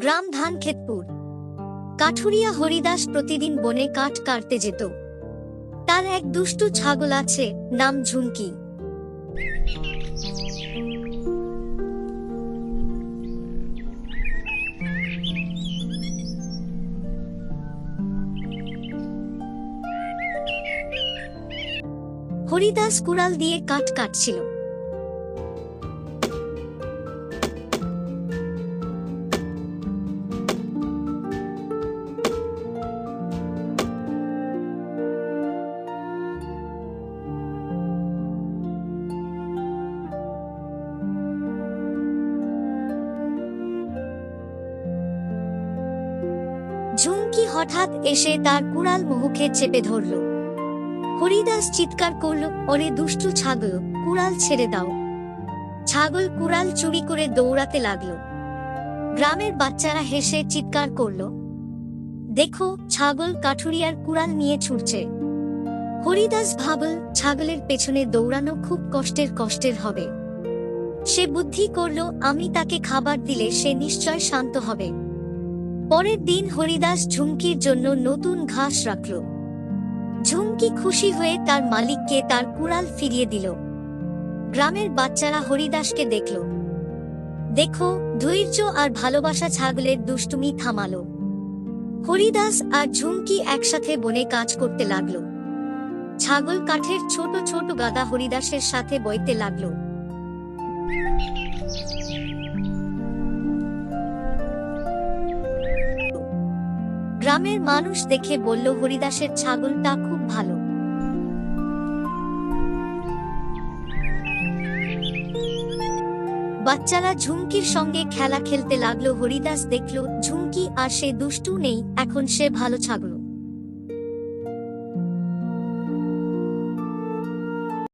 গ্রাম ধানক্ষেতপুর। কাঠুরিয়া হরিদাস প্রতিদিন বনে কাঠ কাটতে যেত। তার এক দুষ্টু ছাগল আছে, নাম ঝুমকি। হরিদাস কুড়াল দিয়ে কাঠ কাটছিল। ঝুমকি হঠাৎ এসে তার কুড়াল মুখে চেপে ধরল। হরিদাস চিৎকার করল, ওরে দুষ্টু ছাগল, কুড়াল ছেড়ে দাও। ছাগল কুড়াল চুরি করে দৌড়াতে লাগল। গ্রামের বাচ্চারা হেসে চিৎকার করল, দেখো, ছাগল কাঠুরিয়ার কুড়াল নিয়ে ছুটছে। হরিদাস ভাবল, ছাগলের পেছনে দৌড়ানো খুব কষ্টের কষ্টের হবে। সে বুদ্ধি করল, আমি তাকে খাবার দিলে সে নিশ্চয় শান্ত হবে। পরের দিন হরিদাস ঝুমকির জন্য নতুন ঘাস রাখল। ঝুমকি খুশি হয়ে তার মালিককে তার কুড়াল ফিরিয়ে দিল। গ্রামের বাচ্চারা হরিদাসকে দেখল। দেখো, ধৈর্য আর ভালোবাসা ছাগলের দুষ্টুমি থামালো। হরিদাস আর ঝুমকি একসাথে বনে কাজ করতে লাগল। ছাগল কাঠের ছোট ছোট গাদা হরিদাসের সাথে বইতে লাগল। গ্রামের মানুষ দেখে বলল, হরিদাসের ছাগলটা খুব ভালো। বাচ্চারা ঝুমকির সঙ্গে খেলা খেলতে লাগল। হরিদাস দেখল, ঝুমকি আর সে দুষ্টু নেই, এখন সে ভালো ছাগল।